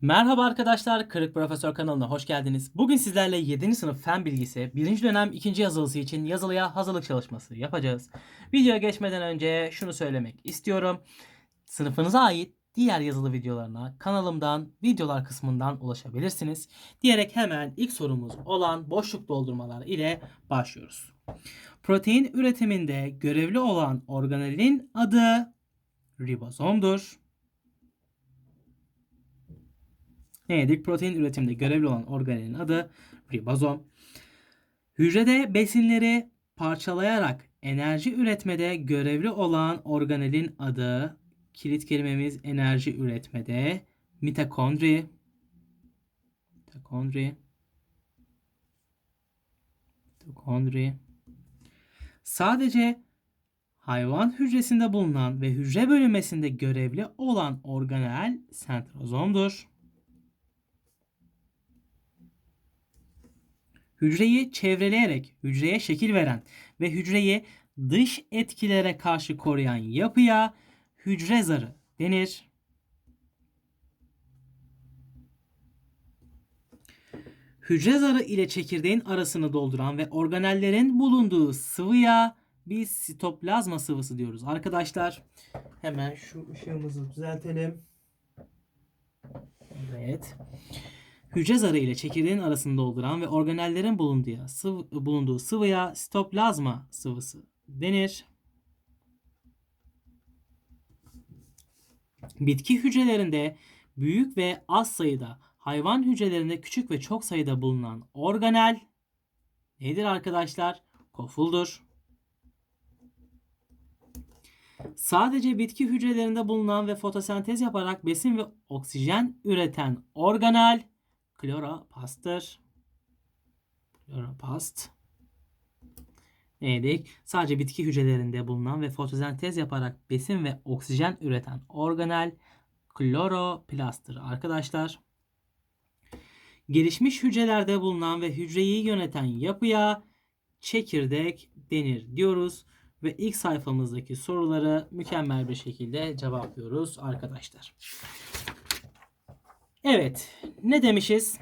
Merhaba arkadaşlar, Kırık Profesör kanalına hoş geldiniz. Bugün sizlerle 7. sınıf fen bilgisi 1. dönem 2. yazılısı için yazılıya hazırlık çalışması yapacağız. Videoya geçmeden önce şunu söylemek istiyorum. Sınıfınıza ait diğer yazılı videolarına kanalımdan videolar kısmından ulaşabilirsiniz. Diyerek hemen ilk sorumuz olan boşluk doldurmalar ile başlıyoruz. Protein üretiminde görevli olan organelin adı ribozomdur. Neydik? Protein üretiminde görevli olan organelin adı ribozom. Hücrede besinleri parçalayarak enerji üretmede görevli olan organelin adı kilit kelimemiz enerji üretmede mitokondri. Mitokondri. Mitokondri. Sadece hayvan hücresinde bulunan ve hücre bölünmesinde görevli olan organel sentrozomdur. Hücreyi çevreleyerek hücreye şekil veren ve hücreyi dış etkilere karşı koruyan yapıya hücre zarı denir. Hücre zarı ile çekirdeğin arasını dolduran ve organellerin bulunduğu sıvıya biz sitoplazma sıvısı diyoruz. Arkadaşlar hemen şu ışığımızı düzeltelim. Evet hücre zarı ile çekirdeğin arasını dolduran ve organellerin bulunduğu, sıvı, bulunduğu sıvıya sitoplazma sıvısı denir. Bitki hücrelerinde büyük ve az sayıda, hayvan hücrelerinde küçük ve çok sayıda bulunan organel nedir arkadaşlar? Kofuldur. Sadece bitki hücrelerinde bulunan ve fotosentez yaparak besin ve oksijen üreten organel kloropastır. Kloropast. Neydik? Sadece bitki hücrelerinde bulunan ve fotosentez yaparak besin ve oksijen üreten organel kloroplasttır arkadaşlar. Gelişmiş hücrelerde bulunan ve hücreyi yöneten yapıya çekirdek denir diyoruz ve ilk sayfamızdaki soruları mükemmel bir şekilde cevaplıyoruz arkadaşlar. Evet. Ne demişiz?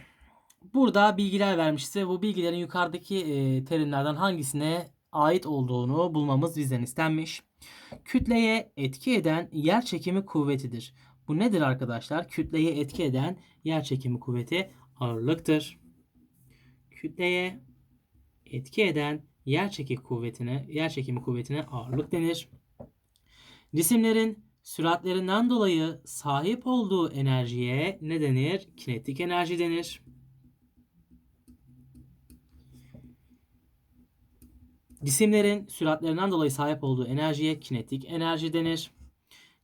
Burada bilgiler vermişiz ve bu bilgilerin yukarıdaki e, terimlerden hangisine ait olduğunu bulmamız bizden istenmiş. Kütleye etki eden yer çekimi kuvvetidir. Bu nedir arkadaşlar? Kütleye etki eden yer çekimi kuvveti ağırlıktır. Kütleye etki eden yer çekimi kuvvetine, yer çekimi kuvvetine ağırlık denir. Cisimlerin süratlerinden dolayı sahip olduğu enerjiye ne denir? Kinetik enerji denir. Cisimlerin süratlerinden dolayı sahip olduğu enerjiye kinetik enerji denir.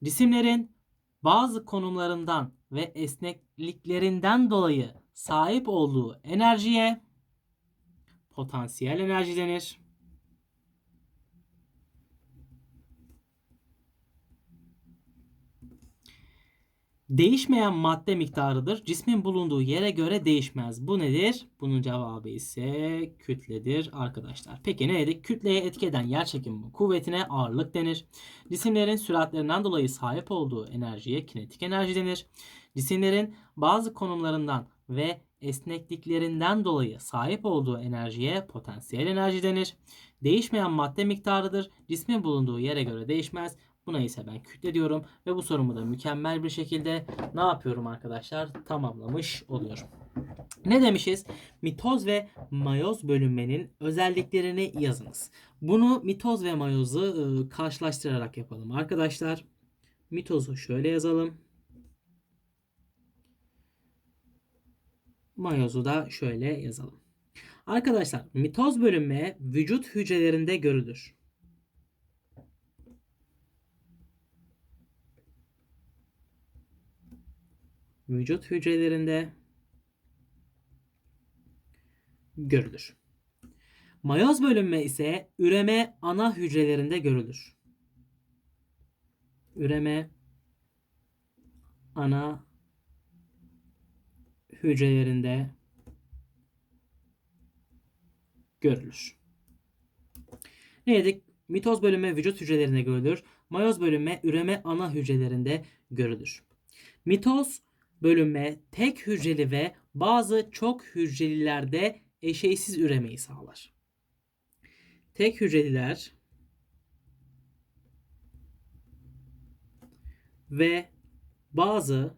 Cisimlerin bazı konumlarından ve esnekliklerinden dolayı sahip olduğu enerjiye potansiyel enerji denir. Değişmeyen madde miktarıdır. Cismin bulunduğu yere göre değişmez. Bu nedir? Bunun cevabı ise kütledir arkadaşlar. Peki ne dedik? Kütleye etki eden yerçekimi kuvvetine ağırlık denir. Cisimlerin süratlerinden dolayı sahip olduğu enerjiye kinetik enerji denir. Cisimlerin bazı konumlarından ve esnekliklerinden dolayı sahip olduğu enerjiye potansiyel enerji denir. Değişmeyen madde miktarıdır. Cismin bulunduğu yere göre değişmez. Buna ise ben kütle diyorum ve bu sorumu da mükemmel bir şekilde ne yapıyorum arkadaşlar? Tamamlamış oluyorum. Ne demişiz? Mitoz ve mayoz bölünmenin özelliklerini yazınız. Bunu mitoz ve mayozu ıı, karşılaştırarak yapalım arkadaşlar. Mitozu şöyle yazalım. Mayozu da şöyle yazalım. Arkadaşlar mitoz bölünme vücut hücrelerinde görülür. Vücut hücrelerinde görülür. Mayoz bölünme ise üreme ana hücrelerinde görülür. Üreme ana hücrelerinde görülür. Ne dedik? Mitoz bölünme vücut hücrelerinde görülür. Mayoz bölünme üreme ana hücrelerinde görülür. Mitoz bölünme tek hücreli ve bazı çok hücrelilerde eşeysiz üremeyi sağlar. Tek hücreliler ve bazı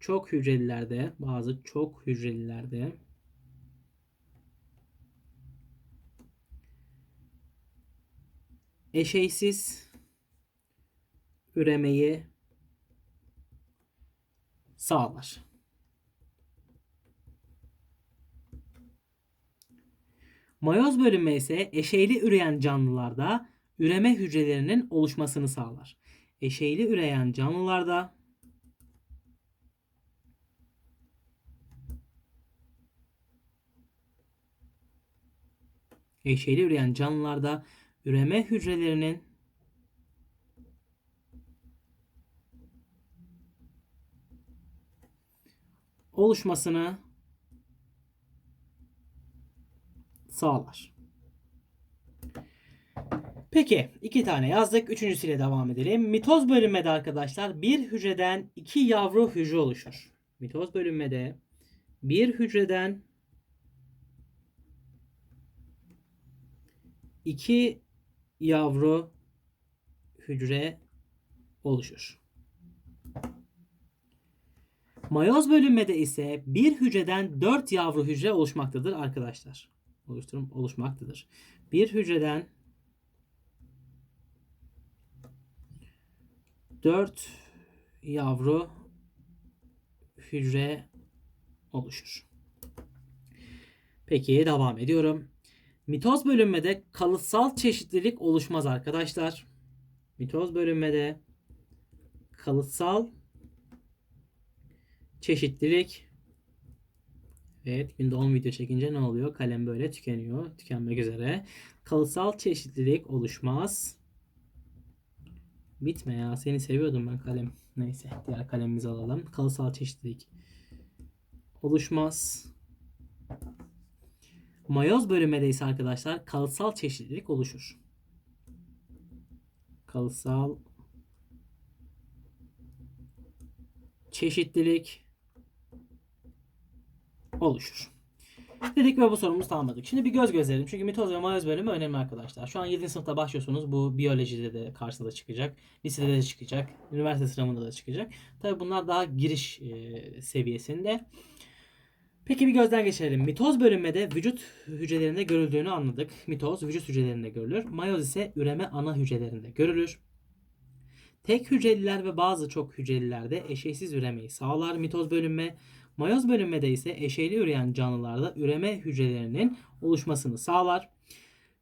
çok hücrelilerde, bazı çok hücrelilerde eşeysiz üremeyi sağlar. Mayoz bölünme ise eşeyli üreyen canlılarda üreme hücrelerinin oluşmasını sağlar. Eşeyli üreyen canlılarda eşeyli üreyen canlılarda üreme hücrelerinin oluşmasını sağlar. Peki iki tane yazdık. Üçüncüsüyle devam edelim. Mitoz bölünmede arkadaşlar bir hücreden iki yavru hücre oluşur. Mitoz bölünmede bir hücreden iki yavru hücre oluşur. Mayoz bölünmede ise bir hücreden 4 yavru hücre oluşmaktadır arkadaşlar. Oluşturum oluşmaktadır. Bir hücreden 4 yavru hücre oluşur. Peki devam ediyorum. Mitoz bölünmede kalıtsal çeşitlilik oluşmaz arkadaşlar. Mitoz bölünmede kalıtsal çeşitlilik Evet günde 10 video çekince ne oluyor? Kalem böyle tükeniyor. Tükenmek üzere. Kalıtsal çeşitlilik oluşmaz. Bitme ya. Seni seviyordum ben kalem. Neyse diğer kalemimizi alalım. Kalıtsal çeşitlilik oluşmaz. Mayoz bölünmede ise arkadaşlar kalıtsal çeşitlilik oluşur. Kalıtsal çeşitlilik oluşur. Dedik ve bu sorumuzu tamamladık. Şimdi bir göz gözleyelim. Çünkü mitoz ve mayoz bölümü önemli arkadaşlar. Şu an 7. sınıfta başlıyorsunuz. Bu biyolojide de karşınıza çıkacak. Lisede de çıkacak. Üniversite sınavında da çıkacak. Tabi bunlar daha giriş e, seviyesinde. Peki bir gözden geçirelim. Mitoz bölünmede vücut hücrelerinde görüldüğünü anladık. Mitoz vücut hücrelerinde görülür. Mayoz ise üreme ana hücrelerinde görülür. Tek hücreliler ve bazı çok hücrelilerde eşeysiz üremeyi sağlar mitoz bölünme. Mayoz bölünmede ise eşeyli üreyen canlılarda üreme hücrelerinin oluşmasını sağlar.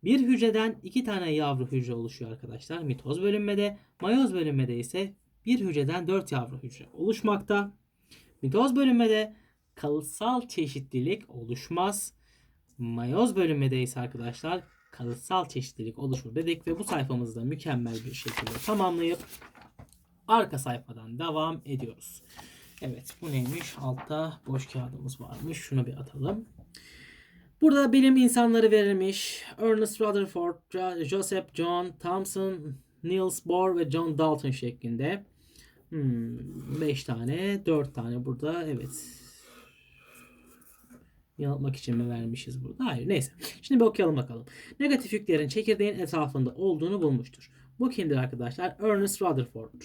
Bir hücreden iki tane yavru hücre oluşuyor arkadaşlar mitoz bölünmede. Mayoz bölünmede ise bir hücreden dört yavru hücre oluşmakta. Mitoz bölünmede kalıtsal çeşitlilik oluşmaz. Mayoz bölünmede ise arkadaşlar kalıtsal çeşitlilik oluşur dedik ve bu sayfamızda mükemmel bir şekilde tamamlayıp arka sayfadan devam ediyoruz. Evet bu neymiş? Altta boş kağıdımız varmış. Şunu bir atalım. Burada bilim insanları verilmiş. Ernest Rutherford, Joseph John Thomson, Niels Bohr ve John Dalton şeklinde. 5 hmm, tane, 4 tane burada. Evet. Yanıltmak için mi vermişiz burada? Hayır neyse. Şimdi bir okuyalım bakalım. Negatif yüklerin çekirdeğin etrafında olduğunu bulmuştur. Bu kimdir arkadaşlar? Ernest Rutherford.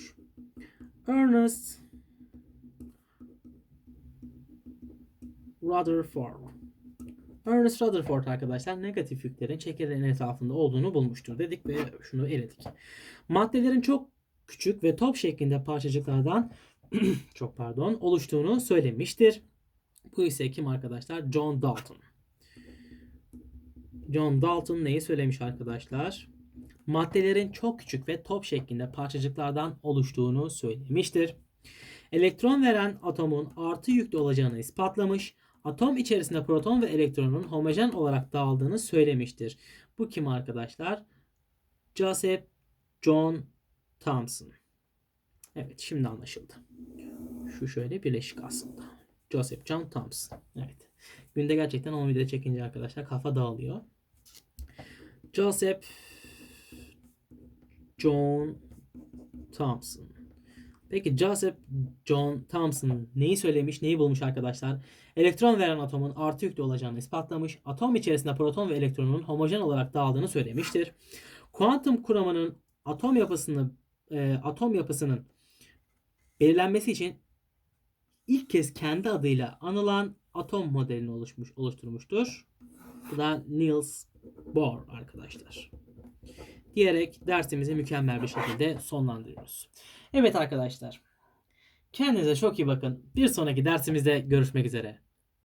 Ernest Rutherford. Ernest Rutherford arkadaşlar negatif yüklerin çekirdeğin etrafında olduğunu bulmuştur dedik ve şunu eledik. Maddelerin çok küçük ve top şeklinde parçacıklardan çok pardon oluştuğunu söylemiştir. Bu ise kim arkadaşlar? John Dalton. John Dalton neyi söylemiş arkadaşlar? Maddelerin çok küçük ve top şeklinde parçacıklardan oluştuğunu söylemiştir. Elektron veren atomun artı yüklü olacağını ispatlamış. Atom içerisinde proton ve elektronun homojen olarak dağıldığını söylemiştir. Bu kim arkadaşlar? Joseph John Thomson. Evet şimdi anlaşıldı. Şu şöyle birleşik aslında. Joseph John Thompson. Evet. Günde gerçekten 10 video çekince arkadaşlar kafa dağılıyor. Joseph John Thompson. Peki Joseph John Thomson neyi söylemiş, neyi bulmuş arkadaşlar? Elektron veren atomun artı yüklü olacağını ispatlamış. Atom içerisinde proton ve elektronun homojen olarak dağıldığını söylemiştir. Kuantum kuramının atom yapısını e, atom yapısının belirlenmesi için ilk kez kendi adıyla anılan atom modelini oluşmuş oluşturmuştur. Bu da Niels Bohr arkadaşlar. Diyerek dersimizi mükemmel bir şekilde sonlandırıyoruz. Evet arkadaşlar. Kendinize çok iyi bakın. Bir sonraki dersimizde görüşmek üzere.